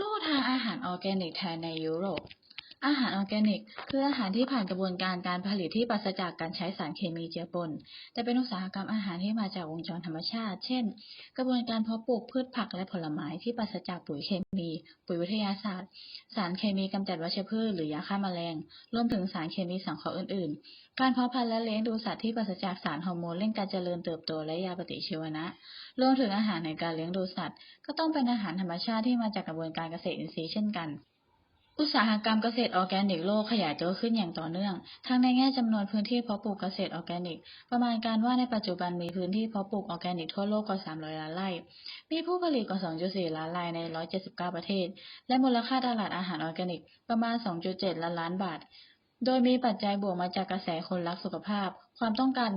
ลู่ทางอาหารออร์แกนิกแทนในยุโรป อาหารออร์แกนิก คืออาหารที่ผ่านกระบวนการการผลิตที่ปราศจากการใช้สารเคมีเจือปน แต่เป็นอุตสาหกรรมอาหารที่มาจากวงจรธรรมชาติ เช่น กระบวนการเพาะปลูกพืชผักและผลไม้ที่ปราศจากปุ๋ยเคมี ปุ๋ยวิทยาศาสตร์ สารเคมีกำจัดวัชพืชหรือยาฆ่าแมลง รวมถึงสารเคมีสังเคราะห์อื่น ๆ การเพาะพันธุ์และเลี้ยงดูสัตว์ที่ปราศจากสารฮอร์โมนเร่งการเจริญเติบโตและยาปฏิชีวนะ รวมถึงอาหารในการเลี้ยงดูสัตว์ ก็ต้องเป็นอาหารธรรมชาติที่มาจากกระบวนการเกษตรอินทรีย์เช่นกัน อุตสาหกรรมเกษตรออร์แกนิกโลกขยายตัวขึ้นอย่างต่อเนื่อง ทั้งในแง่จำนวนพื้นที่เพาะปลูกเกษตรออร์แกนิก ประมาณการว่าในปัจจุบันมีพื้นที่เพาะปลูกออร์แกนิกทั่วโลกกว่า 300 ล้านไร่ มีผู้ผลิตกว่า 2.4 ล้านรายใน 179 ประเทศ และมูลค่าตลาดอาหารออร์แกนิกประมาณ 2.7 ล้านล้านบาท โดยมีปัจจัยบวกมาจากกระแสคนรักสุขภาพ ความต้องการ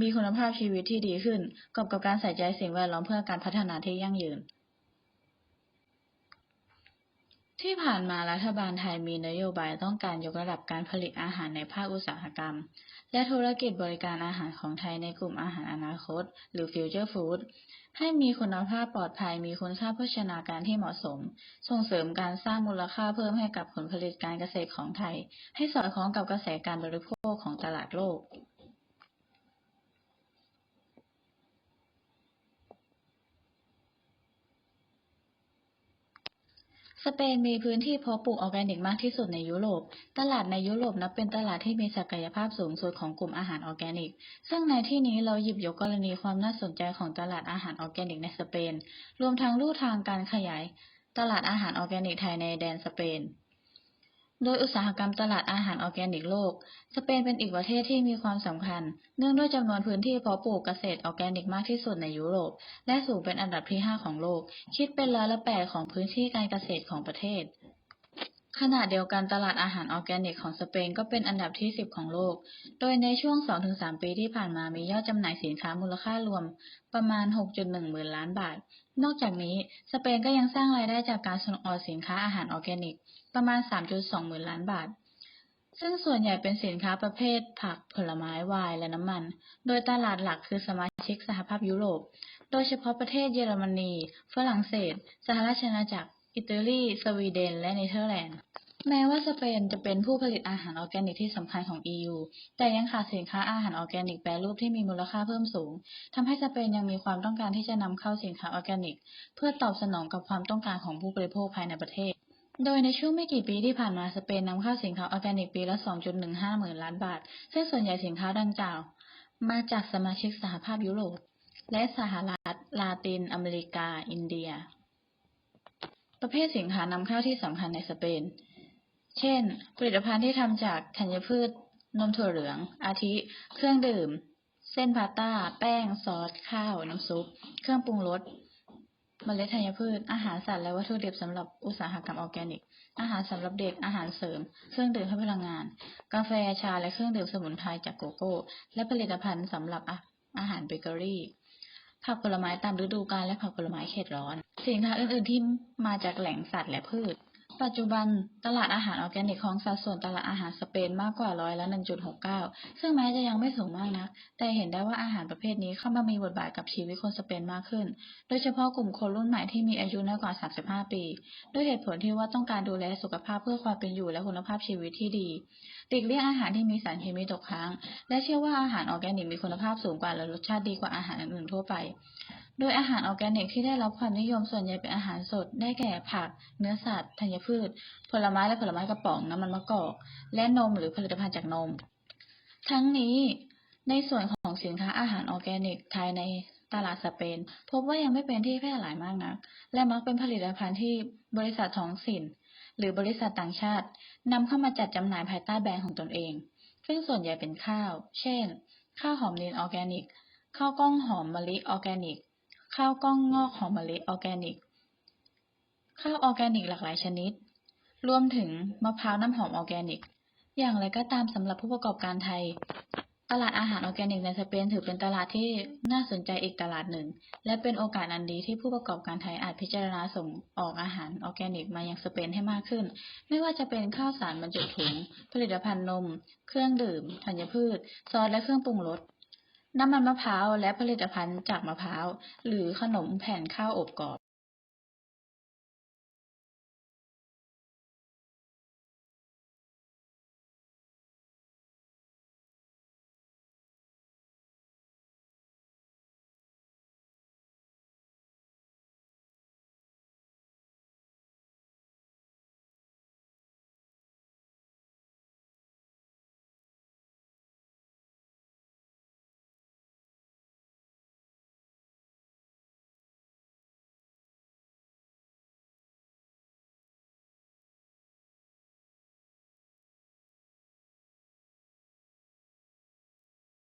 มีคุณภาพชีวิตที่ดีขึ้นกับกับการใส่ใจสิ่งแวดล้อมเพื่อการพัฒนาที่ยั่งยืน ที่ผ่านมารัฐบาลไทยมีนโยบายต้องการยกระดับการผลิตอาหารในภาคอุตสาหกรรม และธุรกิจบริการอาหารของไทยในกลุ่มอาหารอนาคต หรือ Future Food ให้มีคุณภาพปลอดภัยมีคุณค่าโภชนาการที่เหมาะสม ส่งเสริมการสร้างมูลค่าเพิ่มให้กับผลผลิตการเกษตรของไทย ให้สอดคล้องกับกระแสการบริโภคของตลาดโลก สเปนมีพื้นที่เพาะปลูกออร์แกนิกมากที่สุดในยุโรป ตลาดในยุโรปนับเป็นตลาดที่มีศักยภาพสูงสุดของกลุ่มอาหารออร์แกนิก ซึ่งในที่นี้เราหยิบยกกรณีความน่าสนใจของตลาดอาหารออร์แกนิกในสเปน รวมทั้งลู่ทางการขยาย ตลาดอาหารออร์แกนิกไทยในแดนสเปน โดยอุตสาหกรรมตลาดอาหารออร์แกนิกโลก สเปนเป็นอีกประเทศที่มีความสำคัญ เนื่องด้วยจำนวนพื้นที่เพาะปลูกเกษตรออร์แกนิกมากที่สุดในยุโรป และสูงเป็นอันดับที่ 5 ของโลก คิดเป็นร้อยละ8ของพื้นที่การเกษตรของประเทศ ขณะเดียวกันตลาดอาหารออร์แกนิกของสเปนก็เป็นอันดับที่ 10 ของโลก โดยในช่วง 2-3 ปีที่ผ่านมามียอดจำหน่ายสินค้ามูลค่ารวมประมาณ 6.1 หมื่นล้านบาท นอกจากนี้สเปนก็ยังสร้างรายได้จากการส่งออกสินค้าอาหารออร์แกนิก ประมาณ 3.2 หมื่นล้านบาท ซึ่งส่วนใหญ่เป็นสินค้าประเภท ผักผลไม้ไวน์และน้ำมัน โดยตลาดหลักคือสมาชิกสหภาพยุโรป โดยเฉพาะประเทศเยอรมนี ฝรั่งเศส สหราชอาณาจักรอิตาลี สวีเดน และเนเธอร์แลนด์ แม้ว่าสเปนจะเป็นผู้ผลิตอาหารออร์แกนิกที่สำคัญของ EU แต่ยังขาดสินค้าอาหารออร์แกนิกแปรรูปที่มีมูลค่าเพิ่มสูง ทำให้สเปนยังมีความต้องการที่จะนำเข้าสินค้าออร์แกนิก เพื่อตอบสนองกับความต้องการของผู้บริโภคภายในประเทศ โดยในช่วงไม่กี่ปีที่ผ่านมาสเปนนำเข้าสินค้าออร์แกนิกปีละ 2.15 หมื่นล้านบาท ซึ่งส่วนใหญ่สินค้าดังกล่าว มาจากสมาชิกสหภาพยุโรป และสหรัฐ ลาตินอเมริกา อินเดีย ประเภทสินค้านำเข้าที่สำคัญในสเปน เช่น ผลิตภัณฑ์ที่ทำจากธัญพืช นมถั่วเหลือง อาทิ เครื่องดื่ม เส้นพาสต้า แป้ง ซอส ข้าว น้ำซุป เครื่องปรุงรส เมล็ดธัญพืช อาหารสัตว์และวัตถุดิบสำหรับอุตสาหกรรมออร์แกนิก อาหารสำหรับเด็ก อาหารเสริม เครื่องดื่มให้พลังงาน กาแฟ ชา และเครื่องดื่มสมุนไพรจากโกโก้ และผลิตภัณฑ์สำหรับอาอาหารเบเกอรี่ผักผลไม้ตามฤดูกาลและผักผลไม้เขตร้อน สินค้าอื่น ๆ ที่มาจากแหล่งสัตว์และพืช ปัจจุบันตลาดอาหารออร์แกนิกของสัดส่วนตลาดอาหารสเปนมากกว่าร้อยละ 1.69 ซึ่งแม้จะยังไม่สูงมากนัก แต่เห็นได้ว่าอาหารประเภทนี้เข้ามามีบทบาทกับชีวิตคนสเปนมากขึ้น โดยเฉพาะกลุ่มคนรุ่นใหม่ที่มีอายุน้อยกว่า 35 ปี ด้วยเหตุผลที่ว่าต้องการดูแลสุขภาพเพื่อความเป็นอยู่และคุณภาพชีวิตที่ดีหลีกเลี่ยงอาหารที่มีสารเคมีตกค้าง และเชื่อว่าอาหารออร์แกนิกมีคุณภาพสูงกว่าและรสชาติดีกว่าอาหารอื่นๆทั่วไปโดยอาหารออร์แกนิกที่ได้รับความนิยมส่วนใหญ่เป็นอาหารสด ได้แก่ผัก เนื้อสัตว์ ธัญพืช ผลไม้และผลไม้กระป๋อง น้ำมันมะกอก และนมหรือผลิตภัณฑ์จากนม ทั้งนี้ในส่วนของสินค้าอาหารออร์แกนิกภายในตลาดสเปน พบว่ายังไม่เป็นที่แพร่หลายมากนัก และมักเป็นผลิตภัณฑ์ที่บริษัทท้องถิ่น หรือบริษัทต่างชาตินำเข้ามาจัดจำหน่ายภายใต้แบรนด์ของตนเอง ซึ่งส่วนใหญ่เป็นข้าว เช่น ข้าวหอมนิลออร์แกนิก ข้าวกล้องหอมมะลิออร์แกนิก ข้าวกล้องงอกหอมมะลิออร์แกนิก ข้าวออร์แกนิกหลากหลายชนิด รวมถึงมะพร้าวน้ำหอมออร์แกนิก อย่างไรก็ตามสำหรับผู้ประกอบการไทย ตลาดอาหารออร์แกนิกในสเปนถือเป็นตลาดที่น่าสนใจอีกตลาดหนึ่ง และเป็นโอกาสอันดีที่ผู้ประกอบการไทยอาจพิจารณาส่งออกอาหารออร์แกนิกมายังสเปนให้มากขึ้น ไม่ว่าจะเป็นข้าวสารบรรจุถุง ผลิตภัณฑ์นม เครื่องดื่ม ธัญพืช ซอสและเครื่องปรุงรส น้ำมันมะพร้าวและผลิตภัณฑ์จากมะพร้าว หรือขนมแผ่นข้าวอบกรอบ